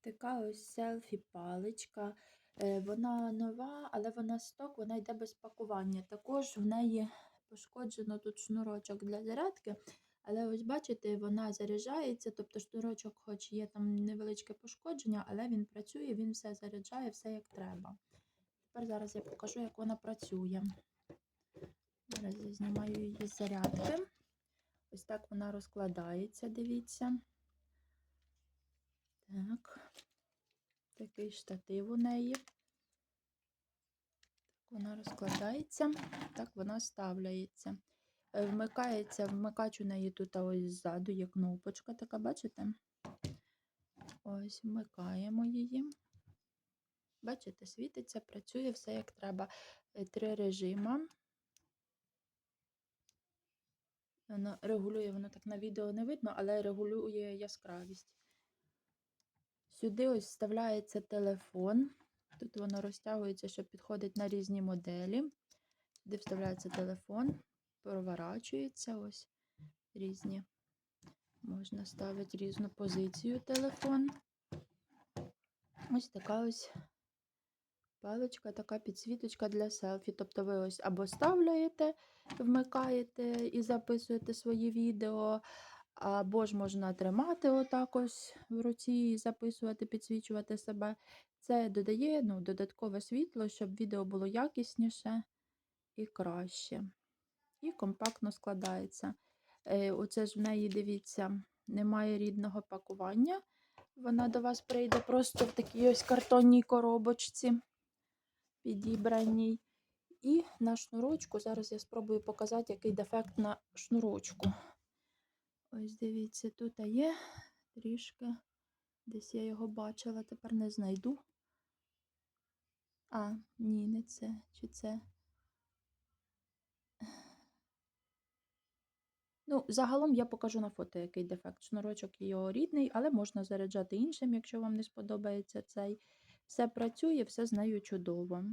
Така ось селфі-паличка. Е, Вона нова, але вона сток, вона йде без пакування. Також в неї пошкоджено тут шнурочок для зарядки. Але ось бачите, вона заряджається, тобто шнурочок, хоч є там невеличке пошкодження, але він працює, він все заряджає, все як треба. Тепер зараз я покажу, як вона працює. Зараз я знімаю її з зарядки. Ось так вона розкладається, дивіться. Так, такий штатив у неї. Так вона розкладається, так вона ставляється. Е, Вмикається, вмикач у неї тут ось ззаду є кнопочка така, бачите? Ось вмикаємо її. Бачите, світиться, працює все як треба. Е, Три режима. Воно регулює, воно так на відео не видно, але регулює яскравість. Сюди ось вставляється телефон. Тут воно розтягується, щоб підходить на різні моделі. Сюди вставляється телефон, проворачується ось різні. Можна ставити різну позицію телефон. Ось така ось паличка, така підсвіточка для селфі. Тобто ви ось або ставляєте, вмикаєте і записуєте свої відео, або ж можна тримати отак ось в руці і записувати, підсвічувати себе. Це додає ну, додаткове світло, щоб відео було якісніше і краще. І компактно складається. Е, Оце ж в неї, дивіться, немає рідного пакування. Вона до вас прийде просто в такій ось картонній коробочці підібраній. І на шнурочку, зараз я спробую показати, який дефект на шнурочку. Ось дивіться, тут є трішки. Десь я його бачила, тепер не знайду. А, ні, не це. Чи це? Ну, загалом я покажу на фото, який дефект. Шнурочок його рідний, але можна заряджати іншим, якщо вам не сподобається цей. Все працює, все з нею чудово.